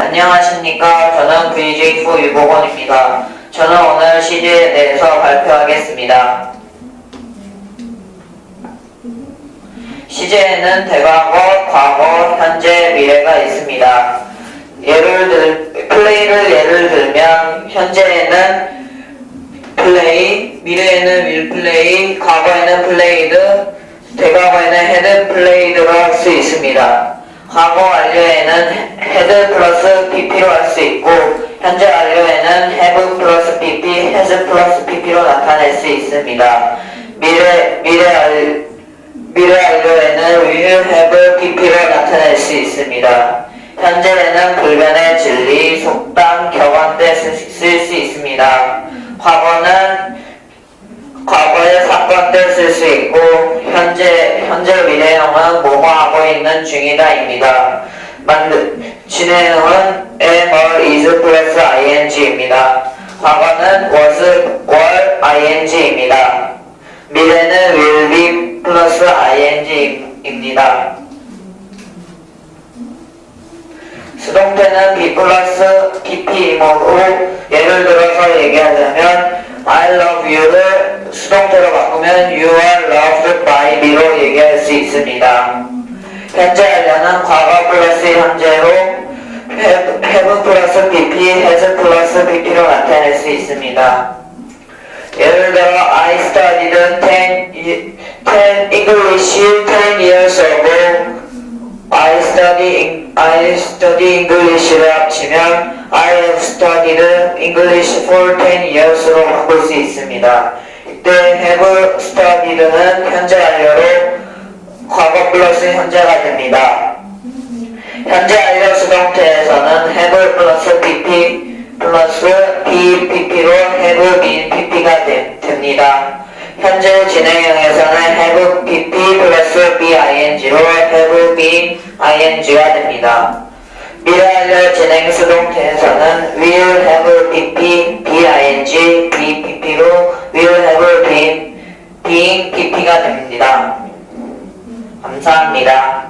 안녕하십니까. 저는 VJ4 유복원입니다. 저는 오늘 시제에 대해서 발표하겠습니다. 시제에는 대과거, 과거, 현재, 미래가 있습니다. 예를 들, 플레이를 예를 들면, 현재에는 플레이, 미래에는 will 플레이, 과거에는 플레이드, 대과거에는 헤드 플레이드로 할 수 있습니다. 과거 완료에는 헤드 플러스 pp로 할 수 있고, 현재 완료에는 have 플러스 pp, has 플러스 pp로 나타낼 수 있습니다. 미래, 미래 완, 미래 완료에는 will have pp로 나타낼 수 있습니다. 현재에는 불변의 진리, 속담, 격언 때쓸수 있습니다. 과거는 과거의 사건 때쓸 수 있고 현재 현재 미래형은 뭐뭐 하고 있는 중이다입니다. 만드 진행형은 am is 플러스 ing입니다. 과거는 was, were, ing입니다. 미래는 will be 플러스 ing입니다. 수동태는 be 플러스 pp이므로 예를 들어서 얘기하자면 I love you를 수동태로 바꾸면 you are loved by me로 얘기할 수 있습니다. 현재 완료는 과거 플러스 현재로 have, 플러스 pp, has 플러스 pp로 나타낼 수 있습니다. 예를 들어 I studied 10, 10 English 10 years ago I study I study English를 합치면 I have studied English for 10 years로 바꿀 수 있습니다. 이때 have studied는 현재 완료로 과거 플러스 현재가 됩니다. 현재 완료 수동태에서는 have 플러스 pp 플러스 bpp로 have been pp가 되- 됩니다. 현재 진행형에서는 have pp 플러스 bing로 have been ing가 됩니다. 미래 완료 진행 수동태에서는 will have pp bing 이해가 됩니다. 감사합니다.